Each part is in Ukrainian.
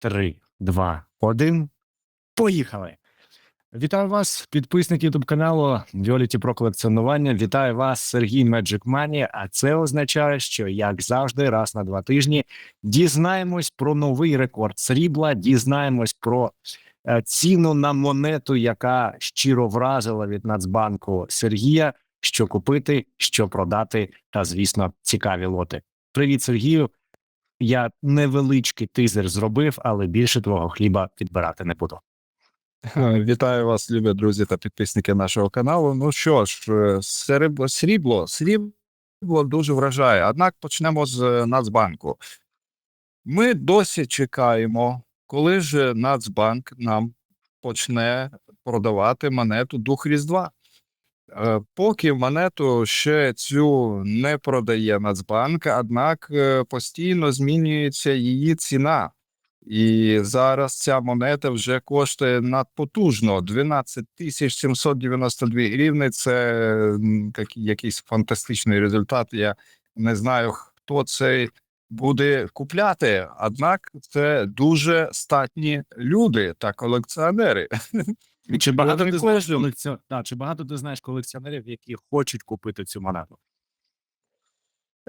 три, два, один. Поїхали! Вітаю вас, підписники YouTube каналу Violet Pro колекціонування. Вітаю вас, Сергій Magic Money. А це означає, що як завжди, раз на два тижні дізнаємось про новий рекорд срібла, дізнаємось про е, ціну на монету, яка щиро вразила від Нацбанку Сергія. Що купити, що продати, та звісно, цікаві лоти. Привіт, Сергію. Я невеличкий тизер зробив, але більше твого хліба підбирати не буду. Е, Вітаю вас, любі друзі та підписники нашого каналу. Ну що ж, е, срібло, срібло, срібло дуже вражає. Однак почнемо з е, Нацбанку. Ми досі чекаємо, коли ж Нацбанк нам почне продавати монету Дух Різдва. Е, Поки монету ще цю не продає Нацбанк, однак е, постійно змінюється її ціна. І зараз ця монета вже коштує надпотужно 12 тисяч 792 гривни. Це якийсь фантастичний результат. Я не знаю, хто це буде купляти. Однак це дуже статні люди та колекціонери. Чи багато ти знаєш колекціон... да, чи багато ти знаєш колекціонерів, які хочуть купити цю монету?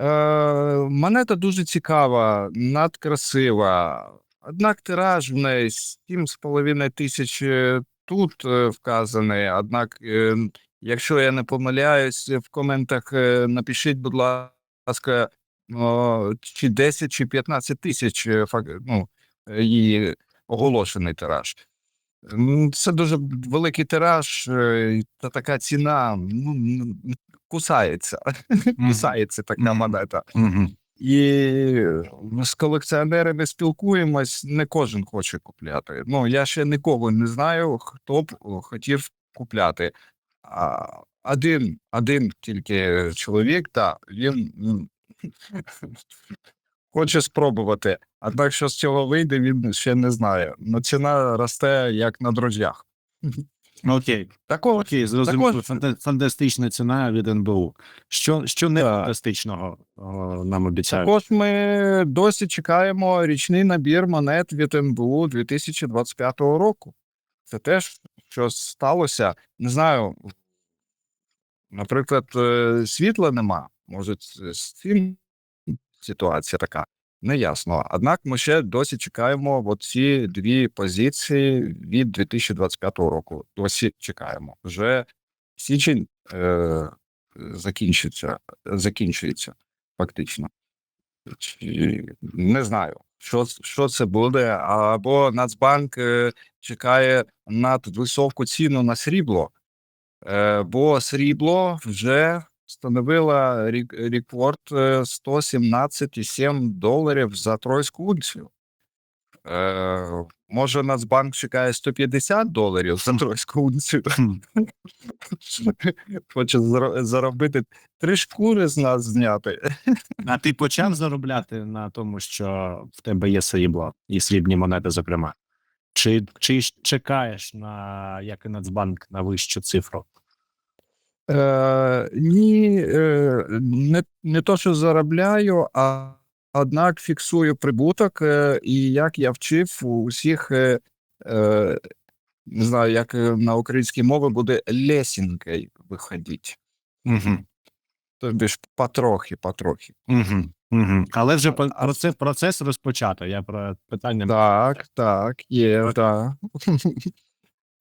Е, монета дуже цікава, надкрасива. Однак тираж в неї 7,5 тисяч е, тут е, вказаний. Однак, е, якщо я не помиляюсь, в коментах напишіть, будь ласка, чи 10, чи 15 тисяч е, ну, е, її оголошений тираж. Це дуже великий тираж, е, та така ціна ну, кусається. Кусається така монета. Угу. І з колекціонерами спілкуємось, не кожен хоче купляти. Ну, я ще нікого не знаю, хто б хотів купляти. А один, один тільки чоловік, та він хоче спробувати. Однак, що з цього вийде, він ще не знає. Ну, ціна росте як на дрожжах. Окей. Такого Окей, зрозуміло. Фантастична ціна від НБУ. Що, що не фантастичного о, нам обіцяють? Також ми досі чекаємо річний набір монет від НБУ 2025 року. Це теж що сталося. Не знаю. Наприклад, е, світла нема. Може, з цим ситуація така. Неясно. Однак ми ще досі чекаємо ці дві позиції від 2025 року. Досі чекаємо. Вже січень е, закінчиться, закінчується фактично. Не знаю, що, що це буде. Або Нацбанк е, чекає надвисоку ціну на срібло, е, бо срібло вже встановило рік- рекорд е, 117,7 доларів за тройську унцію. Е, може, Нацбанк чекає 150 доларів за тройську унцію. Хоче заробити три шкури з нас зняти. А ти почав заробляти на тому, що в тебе є срібло і срібні монети, зокрема? Чи, чи чекаєш на як і Нацбанк на вищу цифру? Е, ні, е, не, не то, що заробляю, а однак фіксую прибуток, е, і як я вчив у усіх, е, е, не знаю, як е, на українській мові буде лесінкою виходить. Угу. Тобі ж потрохи, потрохи. Угу. Угу. Але вже А- процес, процес розпочато. Я про питання Так, так, є, так.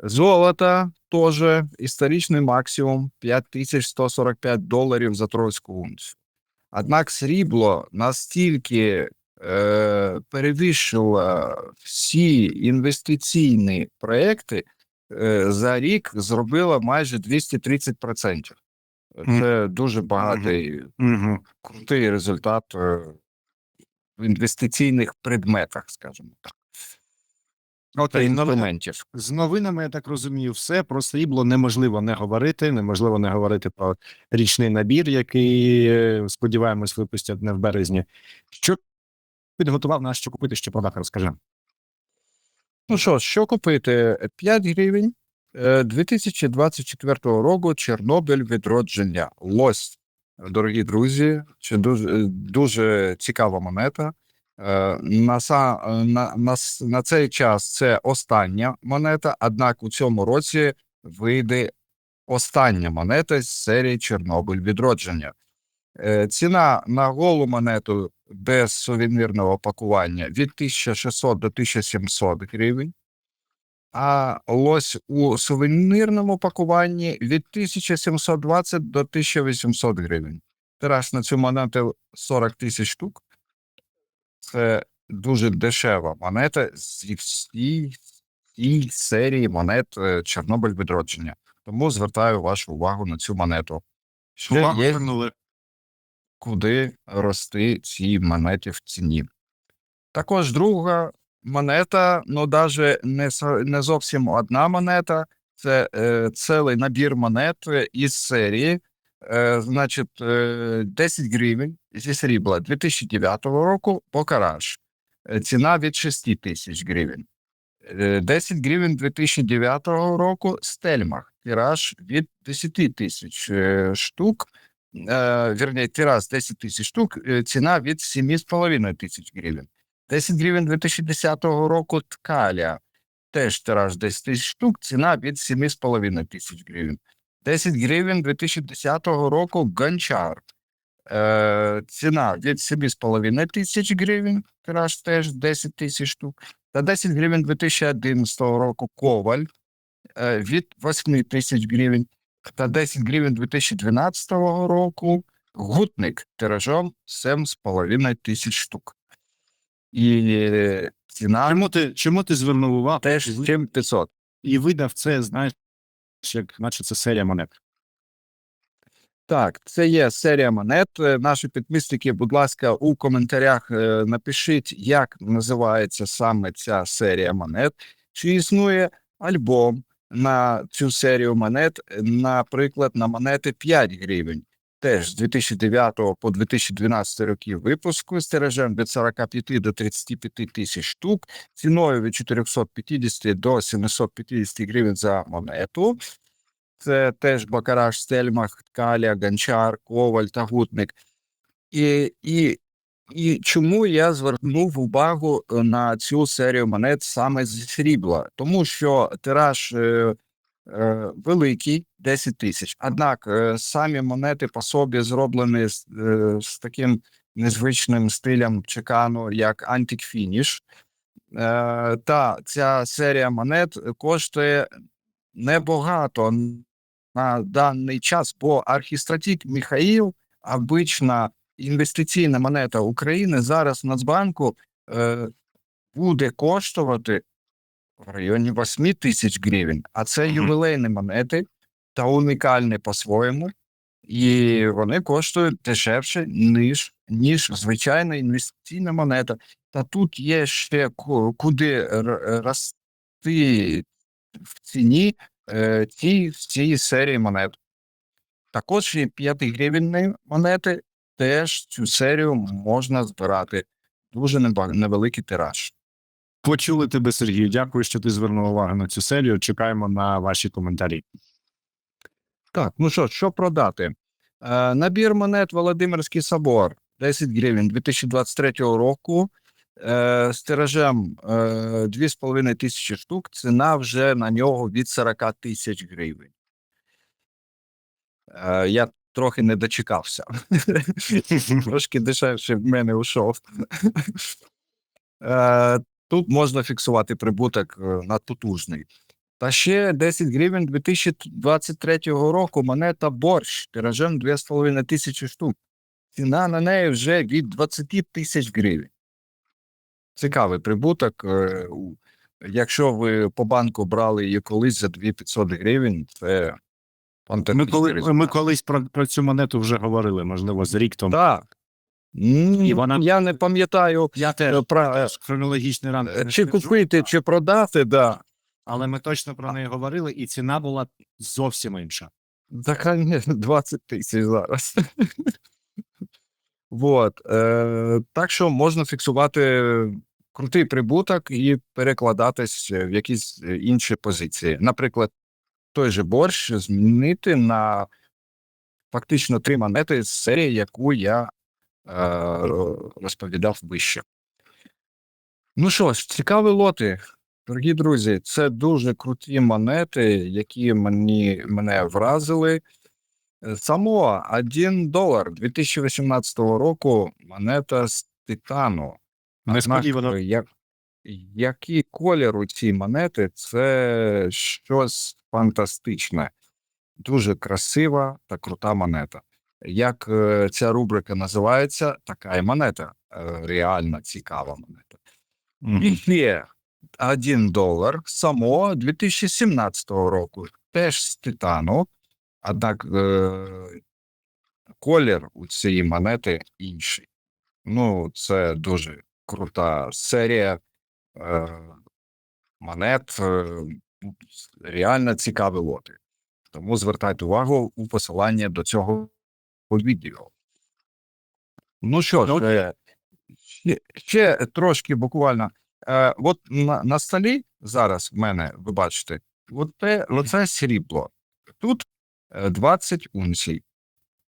Золото теж історичний максимум 5145 доларів за тройську унцію. Однак срібло настільки е, перевищило всі інвестиційні проекти, е, за рік зробило майже 230%. Це дуже багатий, крутий результат в інвестиційних предметах, скажімо так. Окей, інструментів. З новинами, я так розумію, все про срібло неможливо не говорити. Неможливо не говорити про річний набір, який е, сподіваємось випустять не в березні. Що підготував нас, що купити, що продати, розкажи. Ну що, що купити? 5 гривень е, 2024 року Чорнобиль відродження. Лось, дорогі друзі, це дуже, дуже цікава монета. Е, на, е, на, на, на цей час це остання монета, однак у цьому році вийде остання монета з серії Чорнобиль відродження. Е, ціна на голу монету без сувенірного пакування від 1600 до 1700 гривень, а лось у сувенірному пакуванні від 1720 до 1800 гривень. Тираж на цю монету 40 тисяч штук. Це дуже дешева монета зі всій, серії монет е, Чорнобиль відродження. Тому звертаю вашу увагу на цю монету. Ще Увагу є куди рости цій монеті в ціні. Також друга монета, ну навіть не, не зовсім одна монета, це е, цілий набір монет е, із серії. Е, значить, е, 10 гривень зі срібла 2009 року Покараж. Е, Ціна від 6 тисяч гривень. Е, 10 гривень 2009 року Стельмах. Тираж від 10 тисяч е, штук э, тираж 10 тисяч штук, е, ціна від 7,5 тисяч гривень. 10 гривень 2010 року ткаля, теж тираж 10 тисяч штук, ціна від 7,5 тисяч гривень. 10 гривень 2010 року гончар, е, ціна від 7,5 тисяч гривень, тираж теж 10 тисяч штук. Та 10 гривень 2011 року коваль е, від 8 тисяч гривень та 10 гривень 2012 року гутник тиражом 7,5 тисяч штук. І ціна Чому ти, чому ти звернув увагу? теж і 7500. І видав це, знаєш, як наче це серія монет. Так, це є серія монет. Е, Наші підписники, будь ласка, у коментарях е, напишіть, як називається саме ця серія монет. Чи існує альбом на цю серію монет, наприклад, на монети 5 гривень. Теж з 2009 по 2012 роки випуску з тиражем від 45 до 35 тисяч штук, ціною від 450 до 750 гривень за монету. Це теж Бакараш, Стельмах, Ткаля, Гончар, Коваль та Гутник. І, і, і чому я звернув увагу е, на цю серію монет саме з срібла? Тому що тираж е, е, великий 10 тисяч. Однак е, самі монети по собі зроблені з, е, з таким незвичним стилем чекану, як Antique Finish. Е, та ця серія монет коштує небагато на даний час, бо архістратік Міхаїл, обична інвестиційна монета України, зараз в Нацбанку е, буде коштувати в районі 8 тисяч гривень, а це ювілейні монети та унікальні по-своєму, і вони коштують дешевше, ніж, ніж звичайна інвестиційна монета. Та тут є ще куди рости в ціні е, ці, серії монет. Також і 5 гривенні монети теж цю серію можна збирати. Дуже невеликий тираж. Почули тебе, Сергій. Дякую, що ти звернув увагу на цю серію. Чекаємо на ваші коментарі. Так, ну що, що продати? Е, набір монет Володимирський собор 10 гривень 2023 року. Е, з тиражем е, 2,5 тисячі штук. Ціна вже на нього від 40 тисяч гривень. Е, я трохи не дочекався. Трошки дешевше в мене ушов. Е, Тут можна фіксувати прибуток е, надпотужний. Та ще 10 гривень 2023 року монета борщ тиражем 2,5 тисячі штук. Ціна на неї вже від 20 тисяч гривень. Цікавий прибуток. е, Якщо ви по банку брали її колись за 2500 гривень, це Ми, коли, ми колись про, про цю монету вже говорили, можливо, з рік тому. Так. І вона- Я не пам'ятаю Я е, теж про, е, хронологічний ранг. чи купити, чи продати, да. але ми точно про неї говорили, і ціна була зовсім інша. Конечно, 20 тисяч зараз. Вот. Е, так що можна фіксувати крутий прибуток і перекладатись в якісь е, інші позиції. Наприклад, той же борщ змінити на фактично три монети з серії, яку я е, розповідав вище. Ну що ж, цікаві лоти. Дорогі друзі, це дуже круті монети, які мені, мене вразили. Е, Само 1 долар 2018 року монета з титану. Несподівано. Однак, як, який колір у цій монети, це щось фантастичне. Дуже красива та крута монета. Як е, ця рубрика називається, така і монета. Е, реально цікава монета. І є 1 долар само 2017 року, теж з титану, однак е, колір у цієї монети інший. Ну, це дуже крута серія е, монет, е, реально цікаві лоти. Тому звертайте увагу у посилання до цього відео. Ну що ж, Ну, е, ще, ще трошки буквально. Е, от на, на столі зараз в мене, ви бачите, от те, оце срібло. Тут 20 унцій.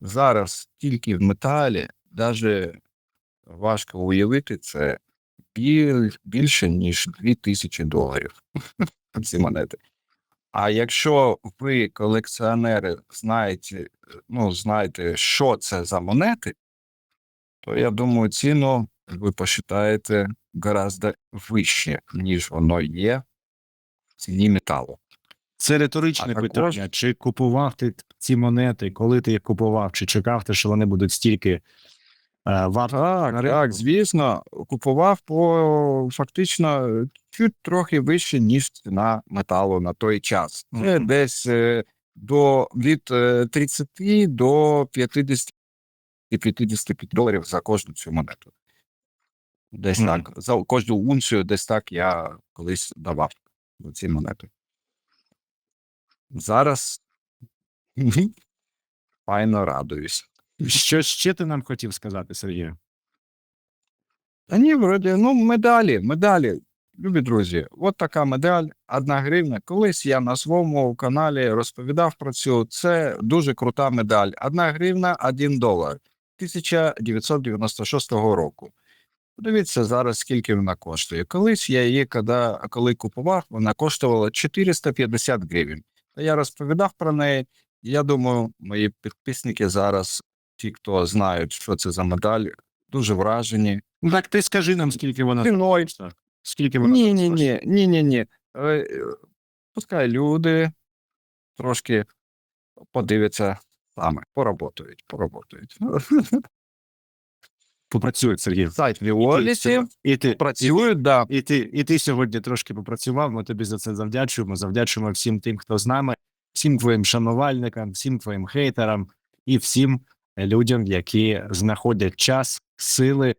Зараз тільки в металі, навіть важко уявити, це біль, більше, ніж 2000 доларів. Ці монети. А якщо ви, колекціонери, знаєте, ну, знаєте, що це за монети, то я думаю, ціну ви посчитаєте гораздо вище, ніж воно є в ціні металу. Це риторичне А також- питання. Чи купував ти ці монети, коли ти їх купував, чи чекав ти, що вони будуть стільки е, варто? Так, так, звісно, купував по фактично чуть трохи вище, ніж ціна металу на той час. Це Мгм. десь е, до від е, 30 до 50 і 55 доларів за кожну цю монету. Десь Мгм. так. За кожну унцію, десь так я колись давав ці монети. Зараз файно радуюсь. Що ще ти нам хотів сказати, Сергію? Та ні, вроді, ну, медалі, медалі. Любі друзі, от така медаль, одна гривня. Колись я на своєму каналі розповідав про цю. Це дуже крута медаль. Одна гривня, один долар 1996 року. Подивіться зараз, скільки вона коштує. Колись я її, коли, коли купував, вона коштувала 450 гривень. Та я розповідав про неї. Я думаю, мої підписники зараз, ті, хто знають, що це за медаль, дуже вражені. Ну, Так ти скажи нам, скільки вона Ціною. Скільки вона Ні, ні, ні, ні, ні, ні. Е, Пускай люди трошки подивляться саме, поработають, поработають. Попрацюють, Сергій. Сайт Віолісі І ти, працюють, да. І ти, і ти сьогодні трошки попрацював. Ми тобі за це завдячуємо. Завдячуємо всім тим, хто з нами, всім твоїм шанувальникам, всім твоїм хейтерам і всім людям, які знаходять час, сили,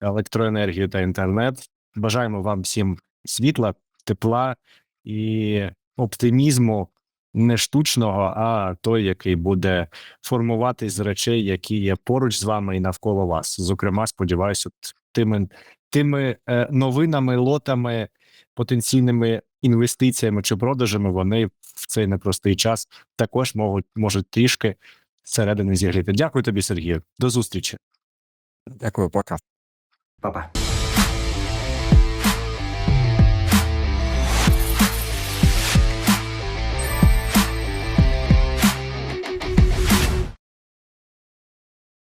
електроенергію та інтернет. Бажаємо вам всім світла, тепла і оптимізму не штучного, а той, який буде формуватись з речей, які є поруч з вами і навколо вас. Зокрема, сподіваюся, тими тими е, новинами, лотами, потенційними інвестиціями чи продажами вони в цей непростий час також можуть, можуть трішки зсередини зігріти. Дякую тобі, Сергію. До зустрічі. Дякую, пока. Па-па.